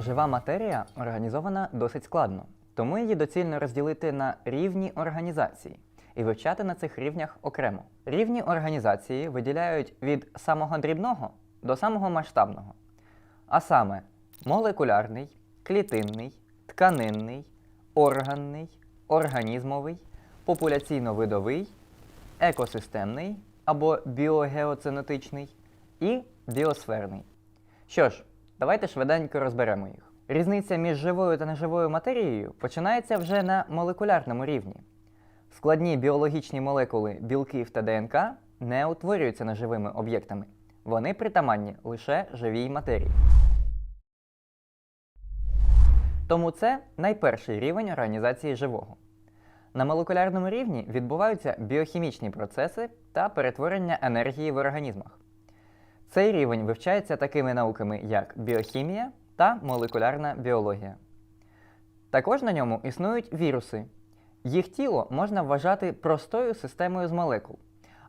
Жива матерія організована досить складно, тому її доцільно розділити на рівні організації і вивчати на цих рівнях окремо. Рівні організації виділяють від самого дрібного до самого масштабного, а саме молекулярний, клітинний, тканинний, органний, організмовий, популяційно-видовий, екосистемний або біогеоценотичний і біосферний. Що ж, давайте швиденько розберемо їх. Різниця між живою та неживою матерією починається вже на молекулярному рівні. Складні біологічні молекули білків та ДНК не утворюються неживими об'єктами. Вони притаманні лише живій матерії. Тому це найперший рівень організації живого. На молекулярному рівні відбуваються біохімічні процеси та перетворення енергії в організмах. Цей рівень вивчається такими науками, як біохімія та молекулярна біологія. Також на ньому існують віруси. Їх тіло можна вважати простою системою з молекул,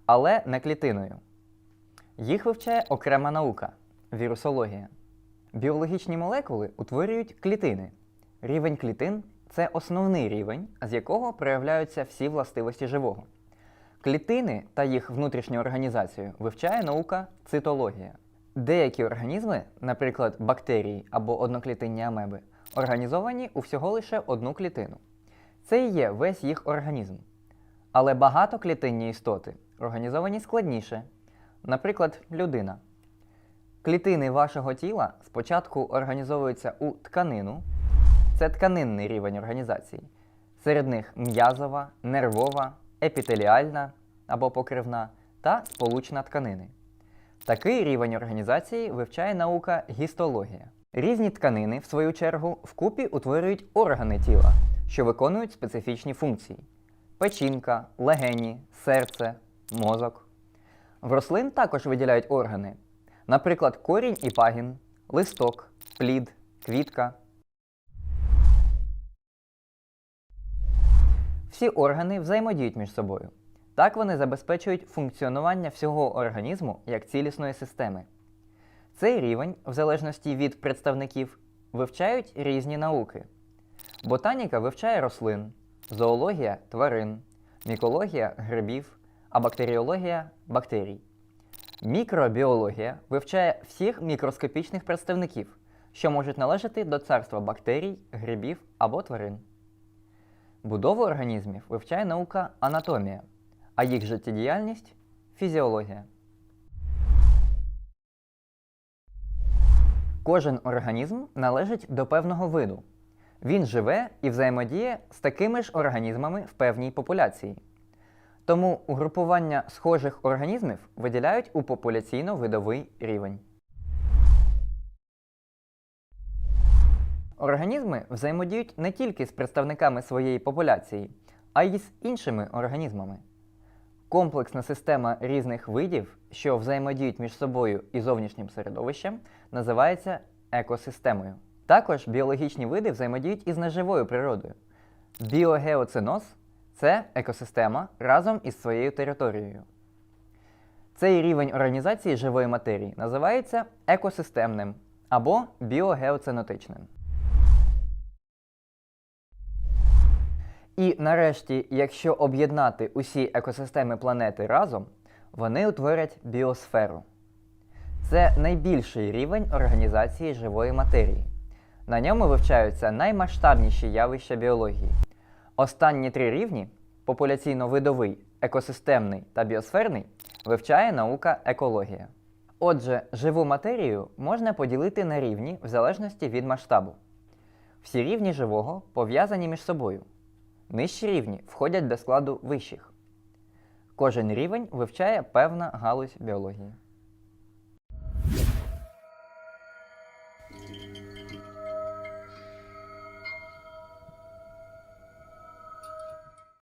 але не клітиною. Їх вивчає окрема наука вірусологія. Біологічні молекули утворюють клітини. Рівень клітин це основний рівень, з якого проявляються всі властивості живого. Клітини та їх внутрішню організацію вивчає наука цитологія. Деякі організми, наприклад, бактерії або одноклітинні амеби, організовані у всього лише одну клітину. Це і є весь їх організм. Але багатоклітинні істоти організовані складніше, наприклад, людина. Клітини вашого тіла спочатку організовуються у тканину, це тканинний рівень організації. Серед них м'язова, нервова, епітеліальна або покривна та сполучна тканини. Такий рівень організації вивчає наука гістологія. Різні тканини, в свою чергу, вкупі утворюють органи тіла, що виконують специфічні функції: печінка, легені, серце, мозок. В рослин також виділяють органи, наприклад, корінь і пагін, листок, плід, квітка. Всі органи взаємодіють між собою. Так вони забезпечують функціонування всього організму як цілісної системи. Цей рівень, в залежності від представників, вивчають різні науки. Ботаніка вивчає рослин, зоологія тварин, мікологія грибів, а бактеріологія бактерій. Мікробіологія вивчає всіх мікроскопічних представників, що можуть належати до царства бактерій, грибів або тварин. Будову організмів вивчає наука анатомія, а їх життєдіяльність фізіологія. Кожен організм належить до певного виду. Він живе і взаємодіє з такими ж організмами в певній популяції. Тому угрупування схожих організмів виділяють у популяційно-видовий рівень. Організми взаємодіють не тільки з представниками своєї популяції, а й з іншими організмами. Комплексна система різних видів, що взаємодіють між собою і зовнішнім середовищем, називається екосистемою. Також біологічні види взаємодіють із неживою природою. Біогеоциноз це екосистема разом із своєю територією. Цей рівень організації живої матерії називається екосистемним або біогеоценотичним. І нарешті, якщо об'єднати усі екосистеми планети разом, вони утворять біосферу. Це найбільший рівень організації живої матерії. На ньому вивчаються наймасштабніші явища біології. Останні три рівні популяційно-видовий, екосистемний та біосферний вивчає наука екологія. Отже, живу матерію можна поділити на рівні в залежності від масштабу. Всі рівні живого пов'язані між собою. Нижчі рівні входять до складу вищих. Кожен рівень вивчає певна галузь біології.